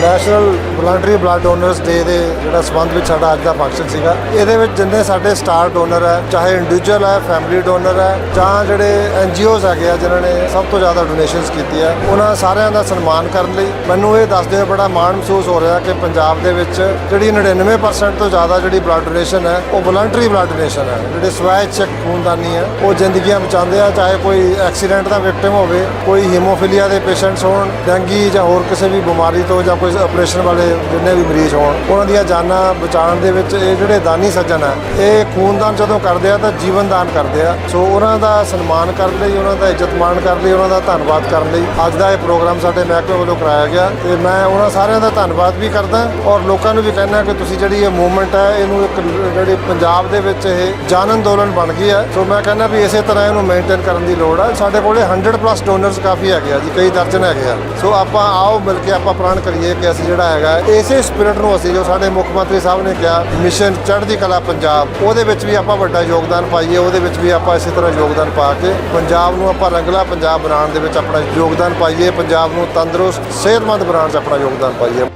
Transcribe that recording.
National voluntary blood donors day ਦੇ ਜਿਹੜਾ ਸੰਬੰਧ ਵਿੱਚ ਸਾਡਾ ਅੱਜ ਦਾ ਫੰਕਸ਼ਨ ਸੀਗਾ, ਇਹਦੇ ਵਿੱਚ ਜਿੰਨੇ ਸਾਡੇ ਸਟਾਰ ਡੋਨਰ ਹੈ, ਚਾਹੇ ਇੰਡੀਵਿਜੂਅਲ ਹੈ ਫੈਮਿਲੀ ਡੋਨਰ ਹੈ, ਜਾਂ ਜਿਹੜੇ ਐਨਜੀਓਜ਼ ਹੈਗੇ ਆ, ਜਿਨ੍ਹਾਂ ਨੇ ਸਭ ਤੋਂ ਜ਼ਿਆਦਾ ਡੋਨੇਸ਼ਨਸ ਕੀਤੀ ਹੈ ਉਹਨਾਂ ਸਾਰਿਆਂ ਦਾ ਸਨਮਾਨ ਕਰਨ ਲਈ ਮੈਨੂੰ ਇਹ ਦੱਸਦੇ ਹੋਏ ਬੜਾ ਮਾਣ ਮਹਿਸੂਸ ਹੋ ਰਿਹਾ ਕਿ ਪੰਜਾਬ ਦੇ ਵਿੱਚ ਜਿਹੜੀ 99% ਤੋਂ ਜ਼ਿਆਦਾ ਜਿਹੜੀ ਬਲੱਡ ਡੋਨੇਸ਼ਨ ਹੈ, ਉਹ ਵਲੰਟਰੀ ਬਲੱਡ ਡੋਨੇਸ਼ਨ ਹੈ। ਜਿਹੜੇ ਸਵੈਚਕ ਖੂਨਦਾਨੀ ਹੈ, ਉਹ ਜ਼ਿੰਦਗੀਆਂ ਬਚਾਉਂਦੇ ਆ, ਚਾਹੇ ਕੋਈ ਐਕਸੀਡੈਂਟ ਦਾ ਵਿਕਟਿਮ ਹੋਵੇ, ਕੋਈ ਹੀਮੋਫੀਲੀਆ ਦੇ ਪੇਸ਼ੈਂਟਸ ਹੋਣ, ਡੈਂਗੀ ਜਾਂ ਹੋਰ ਕਿਸੇ ਵੀ ਬਿਮਾਰੀ ਤੋਂ ਜਾਂ ਕੋਈ ਆਪਰੇਸ਼ਨ ਵਾਲੇ ਜਿੰਨੇ ਵੀ ਮਰੀਜ਼ ਹੋਣ, ਉਹਨਾਂ ਦੀਆਂ ਜਾਨਾਂ ਬਚਾਉਣ ਦੇ ਵਿੱਚ ਇਹ ਜਿਹੜੇ ਦਾਨੀ ਸੱਜਣ ਆ, ਇਹ ਖੂਨਦਾਨ ਜਦੋਂ ਕਰਦੇ ਆ ਤਾਂ ਜੀਵਨ ਦਾਨ ਕਰਦੇ ਆ। ਸੋ ਉਹਨਾਂ ਦਾ ਸਨਮਾਨ ਕਰਨ ਲਈ, ਉਹਨਾਂ ਦਾ ਇੱਜ਼ਤ ਮਾਣ ਕਰਨ ਲਈ, ਉਹਨਾਂ ਦਾ ਧੰਨਵਾਦ ਕਰਨ ਲਈ ਅੱਜ ਦਾ ਇਹ ਪ੍ਰੋਗਰਾਮ ਸਾਡੇ ਮਹਿਕਮੇ ਵੱਲੋਂ ਕਰਾਇਆ ਗਿਆ ਤੇ ਮੈਂ ਉਹਨਾਂ ਸਾਰਿਆਂ ਦਾ ਧੰਨਵਾਦ ਵੀ ਕਰਦਾ ਔਰ ਲੋਕਾਂ ਨੂੰ ਵੀ ਕਹਿਣਾ ਕਿ ਤੁਸੀਂ ਜਿਹੜੀ ਇਹ ਮੂਵਮੈਂਟ ਹੈ, ਇਹਨੂੰ ਇੱਕ ਜਿਹੜੀ ਪੰਜਾਬ ਦੇ ਵਿੱਚ ਇਹ ਜਨ ਅੰਦੋਲਨ ਬਣ ਗਈ ਹੈ। ਸੋ ਮੈਂ ਕਹਿੰਦਾ ਵੀ ਇਸੇ ਤਰ੍ਹਾਂ ਇਹਨੂੰ ਮੇਨਟੇਨ ਕਰਨ ਦੀ ਲੋੜ ਹੈ ਸਾਡੇ ਕੋਲੇ 100 ਪਲੱਸ ਡੋਨਰਸ ਕਾਫੀ ਹੈਗੇ ਆ ਜੀ, ਕਈ ਦਰਜਨ ਹੈਗੇ ਆ। ਸੋ ਆਪਾਂ ਆਓ ਮਿਲ ਕੇ ਆਪਾਂ ਪ੍ਰਣ ਕਰੀਏ ਕਿ ਅਸੀਂ ਜਿਹੜਾ ਹੈਗਾ, ਇਸੇ ਸਪਿਰਿਟ ਨੂੰ ਅਸੀਂ ਜੋ ਸਾਡੇ ਮੁੱਖ ਮੰਤਰੀ ਸਾਹਿਬ ਨੇ ਕਿਹਾ ਮਿਸ਼ਨ ਚੜ੍ਹਦੀ ਕਲਾ ਪੰਜਾਬ, ਉਹਦੇ ਵਿੱਚ ਵੀ ਆਪਾਂ ਵੱਡਾ ਯੋਗਦਾਨ ਪਾਈਏ, ਉਹਦੇ ਵਿੱਚ ਵੀ ਆਪਾਂ ਇਸੇ ਤਰ੍ਹਾਂ ਯੋਗਦਾਨ ਪਾ ਕੇ ਪੰਜਾਬ ਨੂੰ ਆਪਾਂ ਰੰਗਲਾ ਪੰਜਾਬ ਬਣਾਉਣ ਦੇ ਵਿੱਚ ਆਪਣਾ ਯੋਗਦਾਨ ਪਾਈਏ, ਪੰਜਾਬ ਨੂੰ ਤੰਦਰੁਸਤ, ਸਿਹਤਮੰਦ ਬਣਾਉਣ 'ਚ ਆਪਣਾ ਯੋਗਦਾਨ ਪਾਈਏ।